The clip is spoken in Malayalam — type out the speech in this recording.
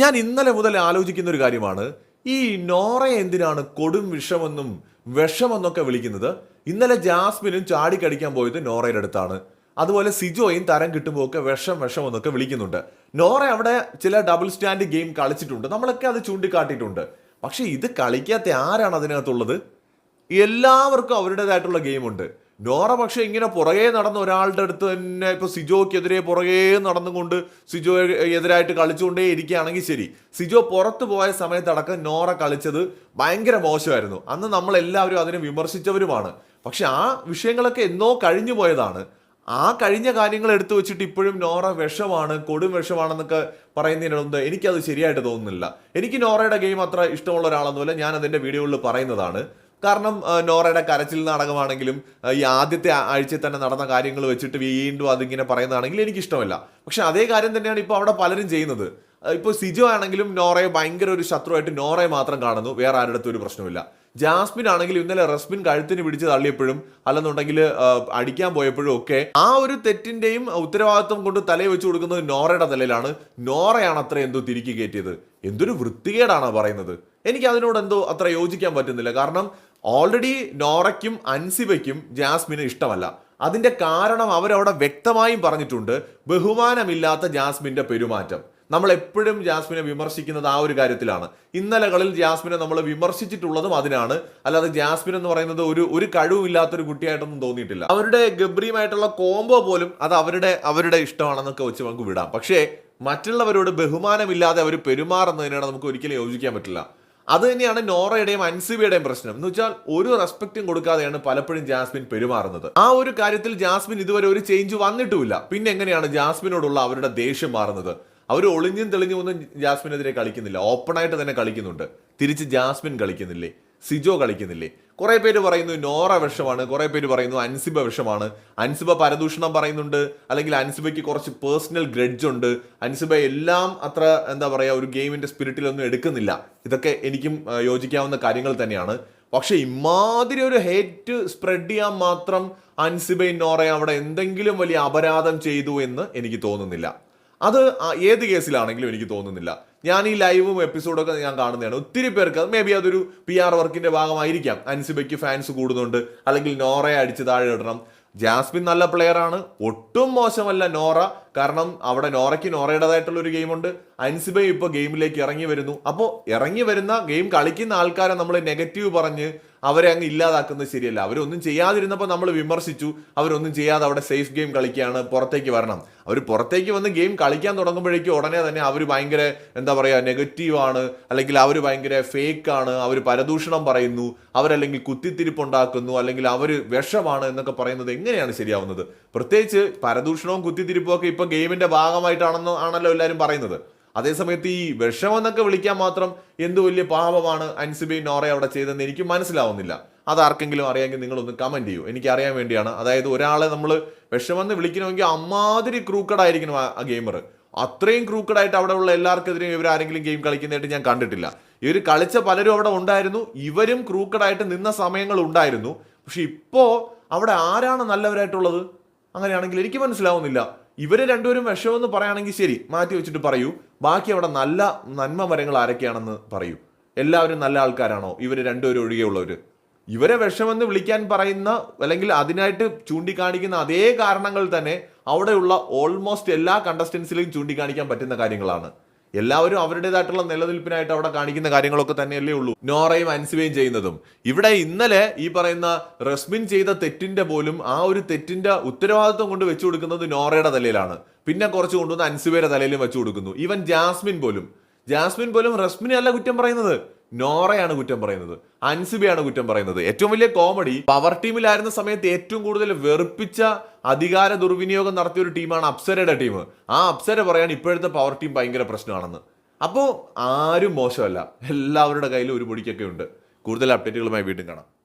ഞാൻ ഇന്നലെ മുതൽ ആലോചിക്കുന്ന ഒരു കാര്യമാണ്. ഈ നോറയെ എന്തിനാണ് കൊടും വിഷമെന്നും വിഷമെന്നൊക്കെ വിളിക്കുന്നത്? ഇന്നലെ ജാസ്മിനും ചാടിക്കടിക്കാൻ പോയത് നോറയുടെ അടുത്താണ്. അതുപോലെ സിജോയും തരം കിട്ടുമ്പോൾ ഒക്കെ വിഷം വിഷം എന്നൊക്കെ വിളിക്കുന്നുണ്ട്. നോറ അവിടെ ചില ഡബിൾ സ്റ്റാൻഡ് ഗെയിം കളിച്ചിട്ടുണ്ട്. നമ്മളൊക്കെ അത് ചൂണ്ടിക്കാട്ടിയിട്ടുണ്ട്. പക്ഷേ ഇത് കളിക്കാത്ത ആരാണ് അതിനകത്തുള്ളത്? എല്ലാവർക്കും അവരുടേതായിട്ടുള്ള ഗെയിമുണ്ട് നോറ പക്ഷേ ഇങ്ങനെ പുറകെ നടന്ന ഒരാളുടെ അടുത്ത് തന്നെ ഇപ്പോൾ സിജോക്കെതിരെ പുറകെ നടന്നുകൊണ്ട് സിജോ എതിരായിട്ട് കളിച്ചുകൊണ്ടേ ഇരിക്കുകയാണെങ്കിൽ ശരി. സിജോ പുറത്തു പോയ സമയത്തടക്കം നോറ കളിച്ചത് ഭയങ്കര മോശമായിരുന്നു. അന്ന് നമ്മളെല്ലാവരും അതിനെ വിമർശിച്ചവരുമാണ്. പക്ഷെ ആ വിഷയങ്ങളൊക്കെ എന്നോ കഴിഞ്ഞു പോയതാണ്. ആ കഴിഞ്ഞ കാര്യങ്ങൾ എടുത്തു വെച്ചിട്ട് ഇപ്പോഴും നോറ വിഷമാണ് കൊടും വിഷമാണെന്നൊക്കെ പറയുന്നതിനൊന്നും എനിക്കത് ശരിയായിട്ട് തോന്നുന്നില്ല. എനിക്ക് നോറയുടെ ഗെയിം അത്ര ഇഷ്ടമുള്ള ഒരാളൊന്നുമല്ല. ഞാൻ അതിന്റെ വീഡിയോകളിൽ പറയുന്നതാണ്. കാരണം നോറയുടെ കരച്ചിൽ നാടകമാണെങ്കിലും ഈ ആദ്യത്തെ ആഴ്ചയിൽ തന്നെ നടന്ന കാര്യങ്ങൾ വെച്ചിട്ട് വീണ്ടും അതിങ്ങനെ പറയുന്നതാണെങ്കിൽ എനിക്കിഷ്ടമല്ല. പക്ഷെ അതേ കാര്യം തന്നെയാണ് ഇപ്പോൾ അവിടെ പലരും ചെയ്യുന്നത്. ഇപ്പോൾ സിജോ ആണെങ്കിലും നോറയെ ഭയങ്കര ഒരു ശത്രുവായിട്ട് നോറയെ മാത്രം കാണുന്നു. വേറെ ആരുടെ അടുത്തും ഒരു പ്രശ്നമില്ല ജാസ്മിൻ ആണെങ്കിൽ ഇന്നലെ റസ്മിൻ കഴുത്തിന് പിടിച്ച് തള്ളിയപ്പോഴും അല്ലെന്നുണ്ടെങ്കിൽ അടിക്കാൻ പോയപ്പോഴും ഒക്കെ ആ ഒരു തെറ്റിന്റെയും ഉത്തരവാദിത്വം കൊണ്ട് തലയെ വെച്ച് കൊടുക്കുന്നത് നോറയുടെ തലയിലാണ്. നോറയാണ് അത്ര എന്തോ തിരികെ കയറ്റിയത്. എന്തൊരു വൃത്തികേടാണോ പറയുന്നത്. എനിക്ക് അതിനോട് എന്തോ അത്ര യോജിക്കാൻ പറ്റുന്നില്ല. കാരണം ഓൾറെഡി നോറയ്ക്കും അൻസിബയ്ക്കും ജാസ്മിന് ഇഷ്ടമല്ല. അതിന്റെ കാരണം അവരവിടെ വ്യക്തമായും പറഞ്ഞിട്ടുണ്ട് ബഹുമാനമില്ലാത്ത ജാസ്മിന്റെ പെരുമാറ്റം. നമ്മൾ എപ്പോഴും ജാസ്മിനെ വിമർശിക്കുന്നത് ആ ഒരു കാര്യത്തിലാണ്. ഇന്നലകളിൽ ജാസ്മിനെ നമ്മൾ വിമർശിച്ചിട്ടുള്ളതും അതിനാണ്. അല്ലാതെ ജാസ്മിൻ എന്ന് പറയുന്നത് ഒരു ഒരു കഴിവില്ലാത്തൊരു കുട്ടിയായിട്ടൊന്നും തോന്നിയിട്ടില്ല. അവരുടെ ഗബ്രിയുമായിട്ടുള്ള കോംബോ പോലും അത് അവരുടെ അവരുടെ ഇഷ്ടമാണെന്നൊക്കെ വെച്ച് നമുക്ക് വിടാം. പക്ഷേ മറ്റുള്ളവരോട് ബഹുമാനമില്ലാതെ അവർ പെരുമാറുന്നതിനാണ് നമുക്ക് ഒരിക്കലും യോജിക്കാൻ പറ്റില്ല. അത് തന്നെയാണ് നോറയുടെയും അൻസിബിയുടെയും പ്രശ്നം. എന്ന് വെച്ചാൽ ഒരു റെസ്പെക്റ്റും കൊടുക്കാതെയാണ് പലപ്പോഴും ജാസ്മിൻ പെരുമാറുന്നത്. ആ ഒരു കാര്യത്തിൽ ജാസ്മിൻ ഇതുവരെ ഒരു ചേഞ്ച് വന്നിട്ടുമില്ല. പിന്നെ എങ്ങനെയാണ് ജാസ്മിനോടുള്ള അവരുടെ ദേഷ്യം മാറുന്നത്? അവർ ഒളിഞ്ഞും തെളിഞ്ഞും ഒന്നും ജാസ്മിനെതിരെ കളിക്കുന്നില്ല. ഓപ്പണായിട്ട് തന്നെ കളിക്കുന്നുണ്ട്. തിരിച്ച് ജാസ്മിൻ കളിക്കുന്നില്ലേ? സിജോ കളിക്കുന്നില്ലേ? കുറേ പേര് പറയുന്നു നോറ വിഷമാണ് കുറെ പേര് പറയുന്നു അൻസിബ വിഷമാണ്. അൻസിബ പരദൂഷണം പറയുന്നുണ്ട് അല്ലെങ്കിൽ അൻസിബയ്ക്ക് കുറച്ച് പേഴ്സണൽ ഗ്രഡ്ജ് ഉണ്ട്. അൻസിബ എല്ലാം അത്ര എന്താ പറയുക ഒരു ഗെയിമിന്റെ സ്പിരിറ്റിലൊന്നും എടുക്കുന്നില്ല. ഇതൊക്കെ എനിക്കും യോജിക്കാവുന്ന കാര്യങ്ങൾ തന്നെയാണ്. പക്ഷെ ഇമാതിരി ഒരു ഹേറ്റ് സ്പ്രെഡ് ചെയ്യാൻ മാത്രം അൻസിബയും നോറയും അവിടെ എന്തെങ്കിലും വലിയ അപരാധം ചെയ്തു എന്ന് എനിക്ക് തോന്നുന്നില്ല. അത് ഏത് കേസിലാണെങ്കിലും എനിക്ക് തോന്നുന്നില്ല. ഞാൻ ഈ ലൈവും എപ്പിസോഡൊക്കെ ഞാൻ കാണുന്നതാണ്. ഒത്തിരി പേർക്ക് മേ ബി അതൊരു പി ആർ വർക്കിന്റെ ഭാഗമായിരിക്കാം. അൻസിബയ്ക്ക് ഫാൻസ് കൂടുന്നുണ്ട്. അല്ലെങ്കിൽ നോറയെ അടിച്ച് താഴെ ഇടണം. ജാസ്മിൻ നല്ല പ്ലെയർ ആണ്. ഒട്ടും മോശമല്ല നോറ. കാരണം അവിടെ നോറയ്ക്ക് നോറയുടേതായിട്ടുള്ള ഒരു ഗെയിമുണ്ട് അൻസിബ ഇപ്പോൾ ഗെയിമിലേക്ക് ഇറങ്ങി വരുന്നു. അപ്പോൾ ഇറങ്ങി വരുന്ന ഗെയിം കളിക്കുന്ന ആൾക്കാരെ നമ്മൾ നെഗറ്റീവ് പറഞ്ഞ് അവരെ അങ്ങ് ഇല്ലാതാക്കുന്നത് ശരിയല്ല. അവരൊന്നും ചെയ്യാതിരുന്നപ്പോൾ നമ്മൾ വിമർശിച്ചു. അവരൊന്നും ചെയ്യാതെ അവിടെ സേഫ് ഗെയിം കളിക്കുകയാണ് പുറത്തേക്ക് വരണം. അവർ പുറത്തേക്ക് വന്ന് ഗെയിം കളിക്കാൻ തുടങ്ങുമ്പോഴേക്കും ഉടനെ തന്നെ അവർ ഭയങ്കര എന്താ പറയുക നെഗറ്റീവാണ് അല്ലെങ്കിൽ അവർ ഭയങ്കര ഫേക്കാണ് അവർ പരദൂഷണം പറയുന്നു. അവരല്ലെങ്കിൽ കുത്തിത്തിരിപ്പുണ്ടാക്കുന്നു. അല്ലെങ്കിൽ അവർ വിഷമാണ് എന്നൊക്കെ പറയുന്നത് എങ്ങനെയാണ് ശരിയാവുന്നത്? പ്രത്യേകിച്ച് പരദൂഷണവും കുത്തിത്തിരിപ്പും ഒക്കെ ഇപ്പോൾ ഗെയിമിന്റെ ഭാഗമായിട്ടാണെന്ന് ആണല്ലോ എല്ലാവരും പറയുന്നത്. അതേസമയത്ത് ഈ വിഷമെന്നൊക്കെ വിളിക്കാൻ മാത്രം എന്ത് വലിയ പാപമാണ് അൻസിബി നോറ അവിടെ ചെയ്തതെന്ന് എനിക്ക് മനസ്സിലാവുന്നില്ല. അത് ആർക്കെങ്കിലും അറിയാമെങ്കിൽ നിങ്ങളൊന്ന് കമന്റ് ചെയ്യൂ. എനിക്ക് അറിയാൻ വേണ്ടിയാണ്. അതായത് ഒരാളെ നമ്മൾ വിഷമെന്ന് വിളിക്കണമെങ്കിൽ അമ്മാതിരി ക്രൂക്കഡായിരിക്കണം ആ ഗെയിമർ അത്രയും ക്രൂക്കഡായിട്ട് അവിടെ ഉള്ള എല്ലാവർക്കെതിരെയും ഇവർ ആരെങ്കിലും ഗെയിം കളിക്കുന്നതായിട്ട് ഞാൻ കണ്ടിട്ടില്ല. ഇവർ കളിച്ച പലരും അവിടെ ഉണ്ടായിരുന്നു. ഇവരും ക്രൂക്കഡായിട്ട് നിന്ന സമയങ്ങൾ ഉണ്ടായിരുന്നു. പക്ഷെ ഇപ്പോൾ അവിടെ ആരാണ് നല്ലവരായിട്ടുള്ളത്? അങ്ങനെയാണെങ്കിൽ എനിക്ക് മനസ്സിലാവുന്നില്ല. ഇവർ രണ്ടുപേരും വിഷമെന്ന് പറയുകയാണെങ്കിൽ ശരി മാറ്റി വെച്ചിട്ട് പറയൂ. ബാക്കി അവിടെ നല്ല നന്മ മരങ്ങൾ ആരൊക്കെയാണെന്ന് പറയൂ. എല്ലാവരും നല്ല ആൾക്കാരാണോ? ഇവർ രണ്ടുപേരും ഒഴികെയുള്ളവർ ഇവരെ വിഷമെന്ന് വിളിക്കാൻ പറയുന്ന അല്ലെങ്കിൽ അതിനായിട്ട് ചൂണ്ടിക്കാണിക്കുന്ന അതേ കാരണങ്ങൾ തന്നെ അവിടെയുള്ള ഓൾമോസ്റ്റ് എല്ലാ കണ്ടസ്റ്റൻസിലും ചൂണ്ടിക്കാണിക്കാൻ പറ്റുന്ന കാര്യങ്ങളാണ്. എല്ലാവരും അവരുടേതായിട്ടുള്ള നിലനിൽപ്പിനായിട്ട് അവിടെ കാണിക്കുന്ന കാര്യങ്ങളൊക്കെ തന്നെയല്ലേ ഉള്ളൂ. നോറയും അൻസിബയും ചെയ്യുന്നതും. ഇവിടെ ഇന്നലെ ഈ പറയുന്ന റസ്മിൻ ചെയ്ത തെറ്റിന്റെ പോലും ആ ഒരു തെറ്റിന്റെ ഉത്തരവാദിത്വം കൊണ്ട് വെച്ചു കൊടുക്കുന്നത് നോറയുടെ തലയിലാണ്. പിന്നെ കുറച്ച് കൊണ്ടുവന്ന് അൻസിബയുടെ തലയിലും വെച്ചു കൊടുക്കുന്നു. ഈവൻ ജാസ്മിൻ പോലും. ജാസ്മിൻ പോലും റസ്മിനെ അല്ല കുറ്റം പറയുന്നത്. നോറയാണ് കുറ്റം പറയുന്നത്. അൻസിബയാണ് കുറ്റം പറയുന്നത്. ഏറ്റവും വലിയ കോമഡി പവർ ടീമിലായിരുന്ന സമയത്ത് ഏറ്റവും കൂടുതൽ വെറുപ്പിച്ച അധികാര ദുർവിനിയോഗം നടത്തിയ ഒരു ടീമാണ് അപ്സരയുടെ ടീം. ആ അപ്സര പറയാൻ ഇപ്പോഴത്തെ പവർ ടീം ഭയങ്കര പ്രശ്നമാണെന്ന്. അപ്പോൾ ആരും മോശമല്ല. എല്ലാവരുടെ കയ്യിലും ഒരു പൊടിക്കൊക്കെ ഉണ്ട്. കൂടുതൽ അപ്ഡേറ്റുകളുമായി വീണ്ടും കാണാം.